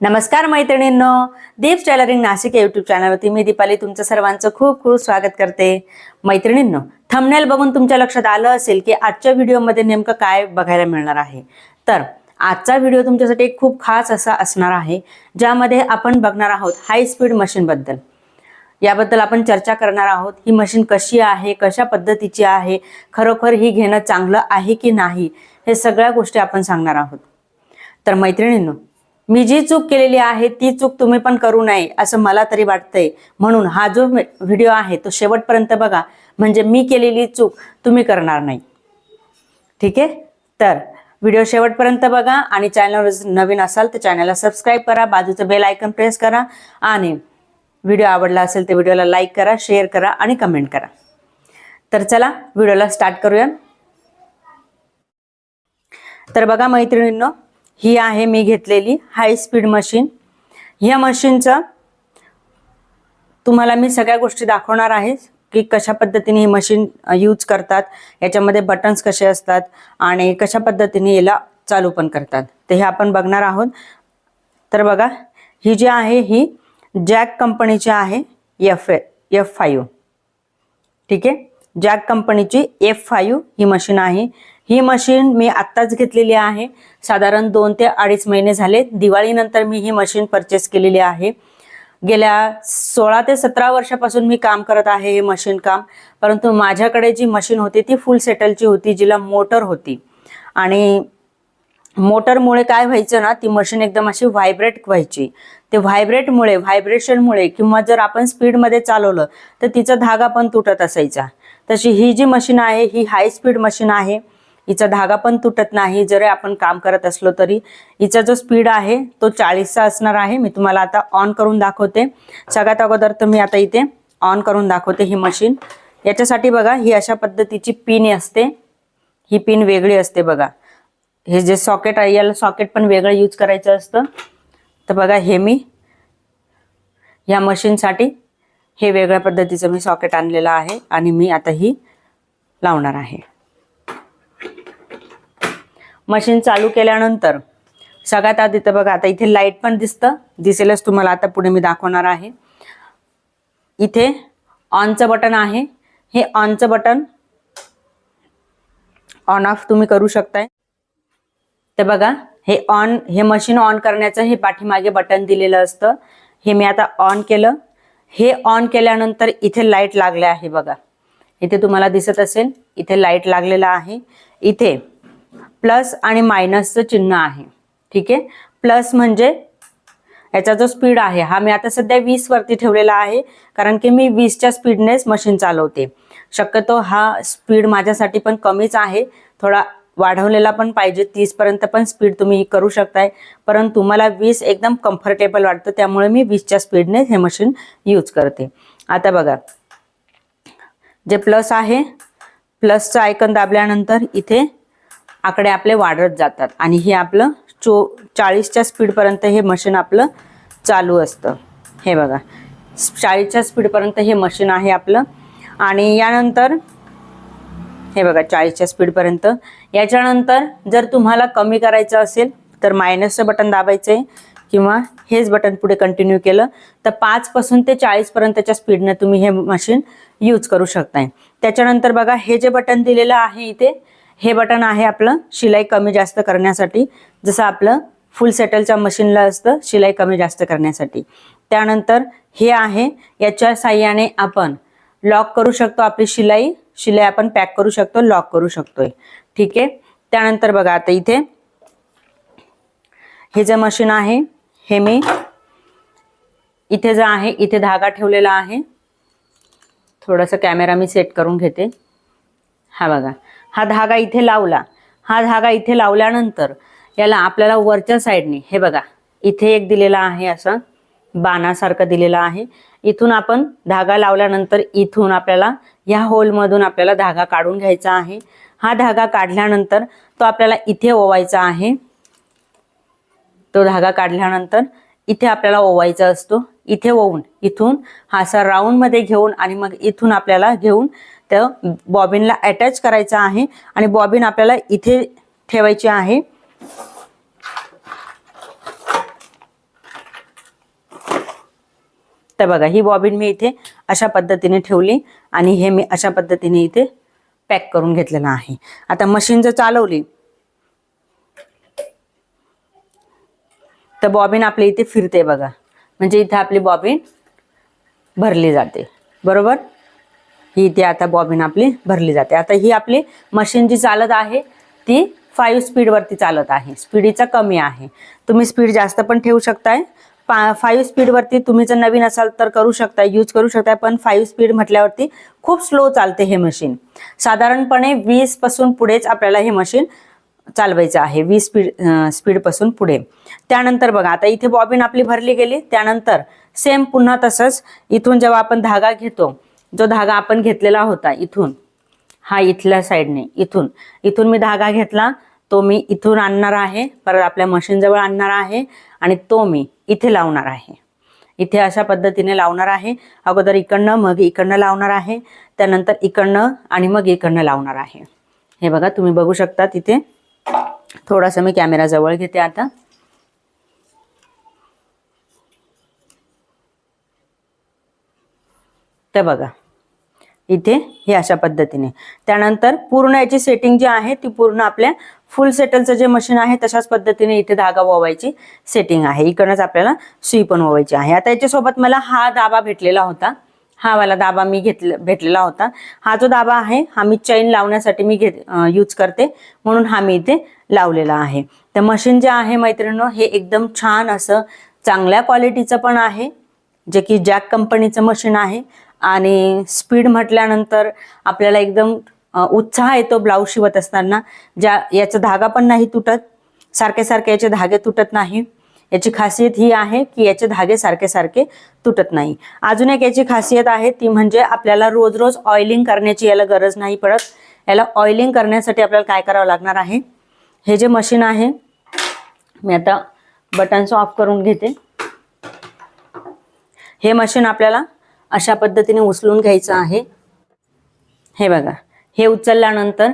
नमस्कार मैत्रिणींनो दीप टेलरिंग नाशिक या युट्यूब चॅनलवरती मी दीपाली तुमचं सर्वांचं खूप खूप स्वागत करते. मैत्रिणींनो थंबनेल बघून तुमच्या लक्षात आलं असेल की आजच्या व्हिडिओमध्ये नेमकं काय बघायला मिळणार आहे. तर आजचा व्हिडिओ तुमच्यासाठी खूप खास असा असणार आहे ज्यामध्ये आपण बघणार आहोत हाय स्पीड मशीनबद्दल याबद्दल आपण चर्चा करणार आहोत ही मशीन कशी आहे कशा पद्धतीची आहे खरोखर ही घेणं चांगलं आहे की नाही हे सगळ्या गोष्टी आपण सांगणार आहोत. तर मैत्रिणींनो मी जी चूक केलेली आहे ती चूक तुम्ही पण करू नये असं मला तरी वाटतंय. म्हणून हा जो व्हिडिओ आहे तो शेवटपर्यंत बघा. म्हणजे मी केलेली चूक तुम्ही करणार नाही. ठीक आहे? तर व्हिडिओ शेवटपर्यंत बघा आणि चॅनलवर जर नवीन असाल तर चॅनलला सबस्क्राईब करा बाजूचं बेल आयकन प्रेस करा आणि व्हिडिओ आवडला असेल तर व्हिडिओला लाईक करा शेअर करा आणि कमेंट करा. तर चला व्हिडिओला स्टार्ट करूया. तर बघा मैत्रिणींनो ही आहे मी घेतलेली हाय स्पीड मशीन ह्या मशीनचं तुम्हाला मी सगळ्या गोष्टी दाखवणार आहे की कशा पद्धतीने ही मशीन यूज करतात याच्यामध्ये बटन्स कसे असतात आणि कशा पद्धतीने याला चालू पण करतात. ते हे आपण बघणार आहोत. तर बघा ही जी आहे ही जॅक कंपनीची आहे एफ एफ फायू ठीक आहे? जॅक कंपनीची एफ फायू ही मशीन आहे. ही मशीन मी आत्ताच घेतलेली आहे. साधारण दोन ते अडीच महिने झाले. दिवाळीनंतर मी ही मशीन परचेस केलेली आहे. गेल्या सोळा ते सतरा वर्षापासून मी काम करत आहे हे मशीन काम. परंतु माझ्याकडे जी मशीन होती ती फुल सेटलची होती जिला मोटर होती. आणि मोटरमुळे काय व्हायचं ना ती मशीन एकदम अशी व्हायब्रेट व्हायची. ते व्हायब्रेटमुळे व्हायब्रेशनमुळे किंवा जर आपण स्पीडमध्ये चालवलं तर तिचा धागा पण तुटत असायचा. तशी ही जी मशीन आहे ही हाय स्पीड मशीन आहे. हिचा धागा पण तुटत नाही. जरी आपण काम करत असलो तरी हिचा जो स्पीड आहे तो चाळीसचा असणार आहे. मी तुम्हाला आता ऑन करून दाखवते. सगळ्यात अगोदर तर मी आता इथे ऑन करून दाखवते ही मशीन याच्यासाठी बघा ही अशा पद्धतीची पिन असते. ही पिन वेगळी असते बघा. हे जे सॉकेट आहे याला सॉकेट पण वेगळं यूज करायचं असतं. तर बघा हे मी ह्या मशीनसाठी हे वेगळ्या पद्धतीचं मी सॉकेट आणलेलं आहे आणि मी आता ही लावणार आहे. मशीन चालू केल्यानंतर सगळ्यात आधी तर बघा आता इथे लाइट पण दिसतं. दिसेलच तुम्हाला आता पुढे मी दाखवणार आहे. इथे ऑनचं बटन आहे. हे ऑनचं बटन ऑन ऑफ तुम्ही करू शकताय. तर बघा हे ऑन हे मशीन ऑन करण्याचं हे पाठीमागे बटन दिलेलं असतं. हे मी आता ऑन केलं. हे ऑन केल्यानंतर इथे लाइट लागले आहे बघा. इथे तुम्हाला दिसत असेल इथे लाइट लागलेला आहे. इथे प्लस आणि मायनसचं चिन्ह आहे. ठीक? आहे प्लस म्हणजे याचा जो स्पीड आहे हा मी आता सध्या वीस वरती ठेवलेला आहे कारण की मी वीसच्या स्पीडनेच मशीन चालवते. शक्यतो हा स्पीड माझ्यासाठी पण कमीच आहे. थोडा वाढवलेला पण पाहिजे तीसपर्यंत पण स्पीड तुम्ही करू शकताय. परंतु मला वीस एकदम कम्फर्टेबल वाटतं त्यामुळे मी वीसच्या स्पीडने हे मशीन यूज करते. आता बघा. जे प्लस आहे प्लसचं आयकन दाबल्यानंतर इथे आकडे आपले वाढत जातात. आणि हे आपलं चो चाळीसच्या स्पीडपर्यंत हे मशीन आपलं चालू असतं. हे बघा. चाळीसच्या स्पीडपर्यंत हे मशीन आहे आपलं. आणि यानंतर हे बघा चाळीसच्या स्पीडपर्यंत. याच्यानंतर जर तुम्हाला कमी करायचं असेल तर मायनसचं बटन दाबायचं आहे किंवा हेच बटन पुढे कंटिन्यू केलं तर पाचपासून ते चाळीसपर्यंतच्या स्पीडनं तुम्ही हे मशीन यूज करू शकताय. त्याच्यानंतर बघा हे जे बटन दिलेलं आहे इथे हे बटन आहे आपलं शिलाई कमी जास्त करण्यासाठी. जसं आपलं फुल सेटलच्या मशीनला असतं शिलाई कमी जास्त करण्यासाठी. त्यानंतर हे आहे याच्या साह्याने आपण लॉक करू शकतो आपली शिलाई. शिलाई आपण पॅक करू शकतो लॉक करू शकतोय. ठीक आहे? त्यानंतर बघा आता इथे हे जे मशीन आहे हे मी इथे जे आहे इथे धागा ठेवलेला आहे. थोडासा कॅमेरा मी सेट करून घेते. हा बघा. हा धागा इथे लावला. हा धागा इथे लावल्यानंतर याला आपल्याला वरच्या साईडने हे बघा इथे एक दिलेला आहे असं बाणासारखं दिलेला आहे. इथून आपण धागा लावल्यानंतर इथून आपल्याला ह्या होलमधून आपल्याला धागा काढून घ्यायचा आहे. हा धागा काढल्यानंतर तो आपल्याला इथे ओवायचा आहे. तो धागा काढल्यानंतर इथे आपल्याला ओवायचा असतो. इथे ओवून इथून हा असा राऊंडमध्ये घेऊन आणि मग इथून आपल्याला घेऊन तर बॉबिनला अटॅच करायचा आहे आणि बॉबिन आपल्याला इथे ठेवायची आहे. तर बघा ही बॉबिन मी इथे अशा पद्धतीने ठेवली आणि हे मी अशा पद्धतीने इथे पॅक करून घेतलेलं आहे. आता मशीन जर चालवली तर बॉबिन आपली इथे फिरते बघा. म्हणजे इथे आपली बॉबिन भरली जाते. बरोबर? ही इथे आता बॉबिन आपली भरली जाते. आता ही आपली मशीन जी चालत आहे ती फाईव्ह स्पीडवरती चालत आहे. स्पीडीचा कमी आहे. तुम्ही स्पीड जास्त पण ठेवू शकताय. पा फाईव्ह स्पीडवरती तुम्ही जर नवीन असाल तर करू शकता यूज करू शकताय पण फाईव्ह स्पीड म्हटल्यावरती खूप स्लो चालते हे मशीन साधारणपणे वीसपासून पुढेच आपल्याला हे मशीन चालवायचं आहे. वीस स्पीड स्पीडपासून पुढे. त्यानंतर बघा आता इथे बॉबिन आपली भरली गेली. त्यानंतर सेम पुन्हा तसंच इथून जेव्हा आपण धागा घेतो जो धागा आपण घेतलेला होता इथून हा इथल्या साईडने इथून. इथून मी धागा घेतला तो मी इथून आणणार आहे परत आपल्या मशीनजवळ आणणार आहे आणि तो मी इथे लावणार आहे. इथे अशा पद्धतीने लावणार आहे. अगोदर इकडनं मग इकडनं लावणार आहे. त्यानंतर इकडनं आणि मग इकडनं लावणार आहे. हे बघा तुम्ही बघू शकता तिथे. थोडासा मी कॅमेरा जवळ घेते आता. तर बघा इथे हे अशा पद्धतीने. त्यानंतर पूर्ण याची सेटिंग जी आहे ती पूर्ण आपल्या फुल सेटलचं जे मशीन आहे तशाच पद्धतीने इथे धागा ओवायची सेटिंग आहे. इकडनंच आपल्याला सुई पण ओवायची आहे. आता याच्यासोबत मला हा दाबा भेटलेला होता. हा वाला दाबा मी घेतले भेटलेला होता. हा जो दाबा आहे हा मी चैन लावण्यासाठी मी घेत यूज करते. म्हणून हा मी इथे लावलेला आहे. तर मशीन जे आहे मैत्रिणींनो हे एकदम छान असं चांगल्या क्वालिटीचं पण आहे. जे की जॅक कंपनीचं मशीन आहे. आणि स्पीड म्हटल्यानंतर आपल्याला एकदम उत्साह येतो ब्लाऊज शिवत असताना. ज्या याचा धागा पण नाही तुटत. सारखे सारखे याचे धागे तुटत नाही. याची खासियत ही आहे की याचे धागे सारखे सारखे तुटत नाही. अजून एक याची खासियत आहे ती म्हणजे आपल्याला रोज रोज ऑइलिंग करण्याची याला गरज नाही पडत. याला ऑइलिंग करण्यासाठी आपल्याला काय करावं लागणार आहे? हे जे मशीन आहे मी आता बटन्स ऑफ करून घेते. हे मशीन आपल्याला अशा पद्धतीने उचलून घ्यायचं आहे. हे बघा हे उचलल्यानंतर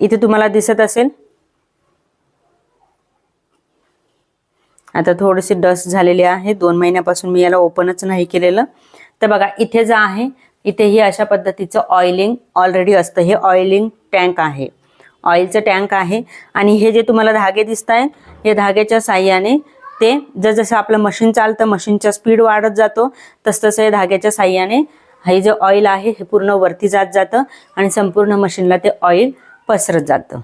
इथे तुम्हाला दिसत असेल. आता थोडीशी डस्ट झालेली आहे. दोन महिन्यापासून मी याला ओपनच नाही केलेलं. तर बघा इथे जे आहे इथे ही अशा पद्धतीचं ऑइलिंग ऑलरेडी असतं. हे ऑइलिंग टँक आहे. ऑइलचं टँक आहे. आणि हे जे तुम्हाला धागे दिसत आहेत हे धाग्याच्या साह्याने ते. जसं आपलं मशीन चालतं मशीनचा स्पीड वाढत जातो तसतसं हे धाग्याच्या साह्याने हे जे ऑइल आहे हे पूर्ण वरती जात जातं आणि संपूर्ण मशीनला ते ऑइल पसरत जातं.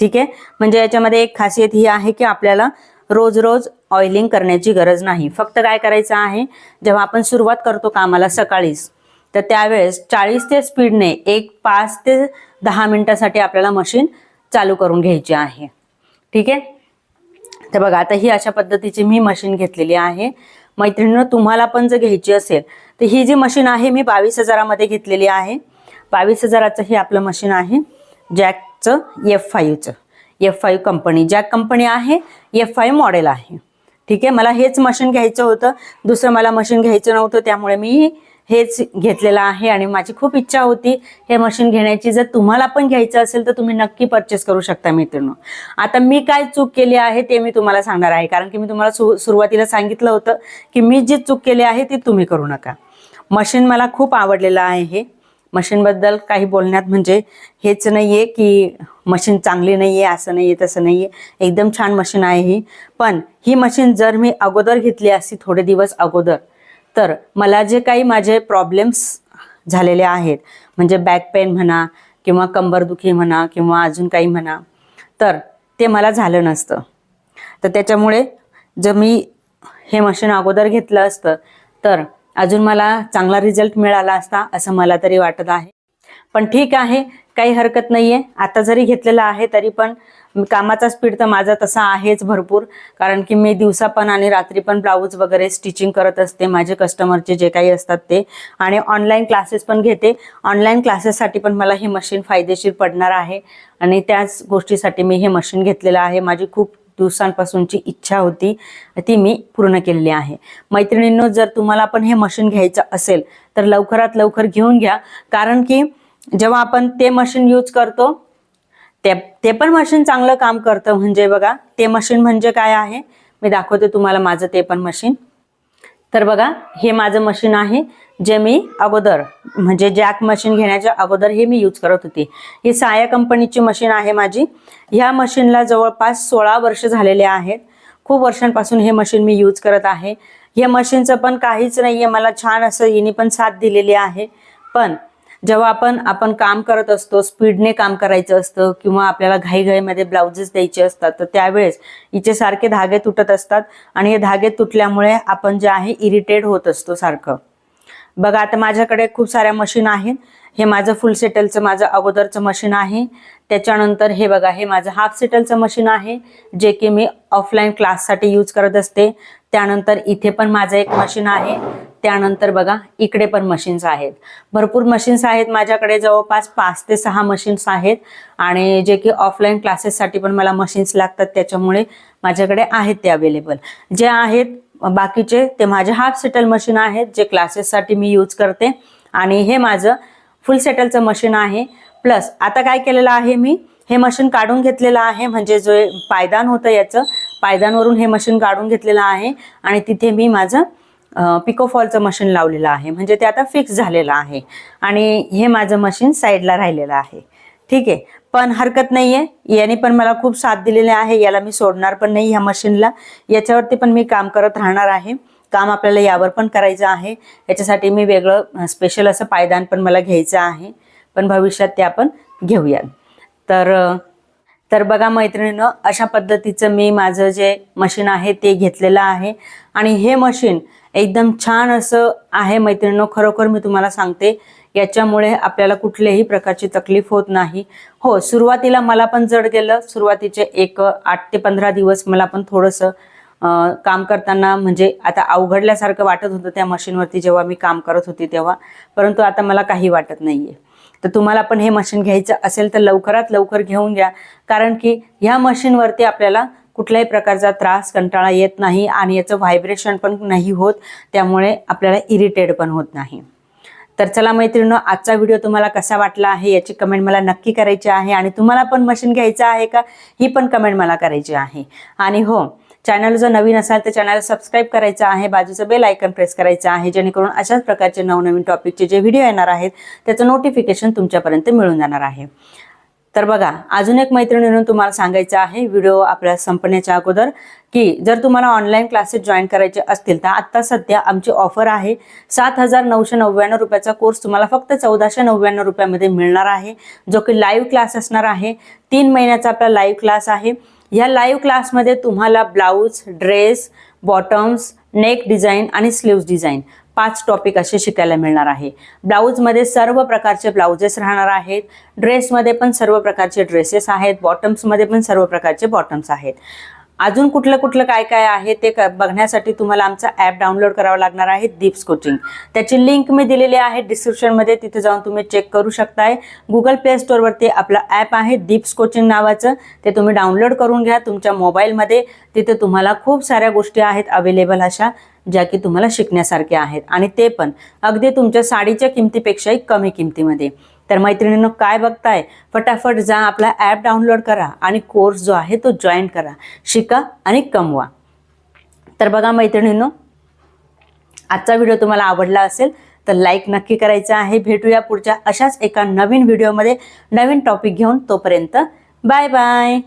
ठीक आहे? म्हणजे याच्यामध्ये एक खासियत ही आहे की आपल्याला रोज रोज ऑइलिंग करण्याची गरज नाही. फक्त काय करायचं आहे जेव्हा आपण सुरुवात करतो कामाला सकाळीच तर त्यावेळेस चाळीस ते स्पीडने एक पाच ते दहा मिनिटासाठी आपल्याला मशीन चालू करून घ्यायची आहे. ठीक आहे? तर बघा आता ही अशा पद्धतीची मी मशीन घेतलेली आहे. मैत्रिणीनं तुम्हाला पण जर घ्यायची असेल तर ही जी मशीन आहे मी बावीस हजारामध्ये घेतलेली आहे. बावीस हजाराचं हे आपलं मशीन आहे जॅकचं F फाईव्हचं F five company jack company आहे एफ फाईव्ह मॉडेल आहे. ठीक आहे मला हेच मशीन घ्यायचं होतं. दुसरं मला मशीन घ्यायचं नव्हतं त्यामुळे मी हेच घेतलेलं आहे आणि माझी खूप इच्छा होती हे मशीन घेण्याची. जर तुम्हाला पण घ्यायचं असेल तर तुम्ही नक्की परचेस करू शकता मित्रांनो. आता मी काय चूक केली आहे ते मी तुम्हाला सांगणार आहे. कारण की मी तुम्हाला सु सुरुवातीला सांगितलं होतं की मी जी चूक केली आहे ती तुम्ही करू नका. मशीन मला खूप आवडलेलं आहे. हे मशीनबद्दल काही बोलण्यात म्हणजे हेच नाही आहे की मशीन चांगली नाही आहे असं नाही आहे तसं नाही आहे एकदम छान मशीन आहे ही. पण ही मशीन जर मी अगोदर घेतली असती थोडे दिवस अगोदर तर मला जे काही माझे प्रॉब्लेम्स झालेले आहेत म्हणजे बॅक पेन म्हणा किंवा कंबरदुखी म्हणा किंवा अजून काही म्हणा तर ते मला झालं नसतं. तर त्याच्यामुळे जर मी हे मशीन अगोदर घेतलं असतं तर अजून मला चांगला रिझल्ट मिळाला असता असं मला तरी वाटत आहे. पण ठीक आहे काही हरकत नाही आहे आता जरी घेतलेलं आहे तरी पण कामाचा स्पीड तर माझा तसा आहेच भरपूर. कारण की मी दिवसा पण आणि रात्री पण ब्लाऊज वगैरे स्टिचिंग करत असते. माझे कस्टमरचे जे काही असतात ते. आणि ऑनलाईन क्लासेस पण घेते. ऑनलाईन क्लासेससाठी पण मला हे मशीन फायदेशीर पडणार आहे. आणि त्याच गोष्टीसाठी मी हे मशीन घेतलेलं आहे. माझी खूप दिवसांपासूनची इच्छा होती. ती मी पूर्ण केलेली आहे. मैत्रिणींनो जर तुम्हाला पण हे मशीन घ्यायचं असेल तर लवकरात लवकर घेऊन घ्या. कारण की जेव्हा आपण ते मशीन यूज करतो ते ते पण मशीन चांगलं काम करतं म्हणजे बघा ते मशीन म्हणजे काय आहे? मी दाखवते तुम्हाला माझं ते पण मशीन तर बघा हे माझं मशीन आहे जे मी अगोदर म्हणजे जॅक मशीन घेण्याच्या अगोदर हे मी यूज करत होती. ही साया कंपनीची मशीन आहे माझी. ह्या मशीनला जवळपास सोळा वर्ष झालेले आहेत. खूप वर्षांपासून हे मशीन मी यूज करत आहे. या मशीनचं पण काहीच नाही आहे मला छान असं हिने पण साथ दिलेली आहे. पण जेव्हा आपण आपण काम करत असतो स्पीडने काम करायचं असतं किंवा आपल्याला घाईघाईमध्ये ब्लाउजेस द्यायचे असतात तर त्यावेळेस हिचे सारखे धागे तुटत असतात आणि हे धागे तुटल्यामुळे आपण जे आहे इरिटेट होत असतो सारखं. बघा आता माझ्याकडे खूप साऱ्या मशीन आहेत. हे माझं फुल सेटलचं माझं अगोदरचं मशीन आहे. त्याच्यानंतर हे बघा हे माझं हाफ सेटलचं मशीन आहे जे की मी ऑफलाईन क्लाससाठी यूज करत असते. त्यानंतर इथे पण माझं एक मशीन आहे. त्यानंतर बघा इकडे पण मशीन्स आहेत. भरपूर मशीन्स आहेत माझ्याकडे जवळपास पाच ते सहा मशीन्स आहेत. आणि जे की ऑफलाईन क्लासेससाठी पण मला मशीन्स लागतात त्याच्यामुळे माझ्याकडे आहेत ते अवेलेबल जे आहेत बाकीचे ते माझे हाफ सेटल मशीन आहेत जे क्लासेससाठी मी यूज करते. आणि हे माझं फुल सेटलचं मशीन आहे. प्लस आता काय केलेलं आहे मी? हे मशीन काढून घेतलेलं आहे म्हणजे जो पायदान होतं याचं पायदानवरून हे मशीन काढून घेतलेलं आहे आणि तिथे मी माझं पिकोफॉलचं मशीन लावलेलं आहे. म्हणजे ते आता फिक्स झालेलं आहे. आणि हे माझं मशीन साईडला राहिलेलं आहे. ठीक आहे? पण हरकत नाही आहे याने पण मला खूप साथ दिलेली आहे. याला मी सोडणार पण नाही ह्या मशीनला. याच्यावरती पण मी काम करत राहणार आहे. काम आपल्याला यावर पण करायचं आहे. याच्यासाठी मी वेगळं स्पेशल असं पायदान पण मला घ्यायचं आहे. पण भविष्यात ते आपण घेऊयात. तर तर बघा मैत्रिणीनं अशा पद्धतीचं मी माझं जे मशीन आहे ते घेतलेलं आहे. आणि हे मशीन एकदम छान असं आहे मैत्रिणीनं खरोखर मी तुम्हाला सांगते. याच्यामुळे आपल्याला कुठल्याही प्रकारची तकलीफ होत नाही. हो सुरुवातीला मला पण जड गेलं. सुरुवातीचे एक आठ ते पंधरा दिवस मला पण थोडंसं काम करताना म्हणजे आता अवघडल्यासारखं वाटत होतं त्या मशीनवरती जेव्हा मी काम करत होती तेव्हा. परंतु आता मला काही वाटत नाहीये. तर तुम्हाला पण हे मशीन घ्यायचं असेल तर लवकरात लवकर घेऊन घ्या. कारण की ह्या मशीनवरती आपल्याला कुठल्याही प्रकारचा त्रास कंटाळा येत नाही आणि याचं व्हायब्रेशन पण नाही होत. त्यामुळे आपल्याला इरिटेट पण होत नाही. तर चला मैत्रिणी आजचा व्हिडिओ तुम्हाला कसा वाटला आहे याची कमेंट मला नक्की करायची आहे. आणि तुम्हाला पण मशीन घ्यायचं आहे का? ही पण कमेंट मला करायची आहे. आणि हो चॅनल जर नवीन असाल तर चॅनल सबस्क्राईब करायचं आहे बाजूचं बेल आयकन प्रेस करायचं आहे जेणेकरून अशाच प्रकारचे नवनवीन टॉपिकचे जे व्हिडिओ येणार आहेत त्याचं नोटिफिकेशन तुमच्यापर्यंत मिळून जाणार आहे. तर बघा अजून एक मैत्रिणीनं तुम्हाला सांगायचं आहे व्हिडिओ आपल्या संपण्याच्या अगोदर की जर तुम्हाला ऑनलाईन क्लासेस जॉईन करायचे असतील तर आत्ता सध्या आमची ऑफर आहे सात हजार नऊशे नव्याण्णव रुपयाचा कोर्स तुम्हाला फक्त चौदाशे नव्याण्णव रुपयामध्ये मिळणार आहे. जो की लाईव्ह क्लास असणार आहे तीन महिन्याचा आपला लाईव्ह क्लास आहे. या लाईव्ह क्लासमध्ये तुम्हाला blouse dress bottoms neck design आणि स्लीव्ज डिझाईन पाच टॉपिक असे शिकायला मिळणार आहे. ब्लाऊजमध्ये सर्व प्रकारचे ब्लाउजेस राहणार आहेत. ड्रेसमध्ये पण सर्व प्रकारचे ड्रेसेस आहेत. बॉटम्समध्ये पण सर्व प्रकारचे बॉटम्स आहेत. अजून कुठलं कुठलं काय काय आहे ते क- बघण्यासाठी तुम्हाला आमचा ॲप डाउनलोड करावा लागणार आहे दीप्स कोचिंग त्याची लिंक मी दिलेली आहे डिस्क्रिप्शनमध्ये तिथे जाऊन तुम्ही चेक करू शकताय. गुगल प्ले स्टोअरवरती आपलं ॲप आहे दीप्स कोचिंग नावाचं. ते तुम्ही डाउनलोड करून घ्या तुमच्या मोबाईलमध्ये तिथे तुम्हाला खूप साऱ्या गोष्टी आहेत अवेलेबल अशा ज्या की तुम्हाला शिकण्यासारख्या आहेत. आणि ते पण अगदी तुमच्या साडीच्या किमतीपेक्षाही कमी किमतीमध्ये. तर मैत्रिणींनो काय बघताय? फटाफट जा आपला ॲप डाउनलोड करा आणि कोर्स जो आहे तो जॉईन करा. शिका आणि कमवा. तर बघा मैत्रिणींनो आजचा व्हिडिओ तुम्हाला आवडला असेल तर लाईक नक्की करायचा आहे. भेटूया पुढच्या अशाच एका नवीन व्हिडिओमध्ये नवीन टॉपिक घेऊन. तोपर्यंत बाय बाय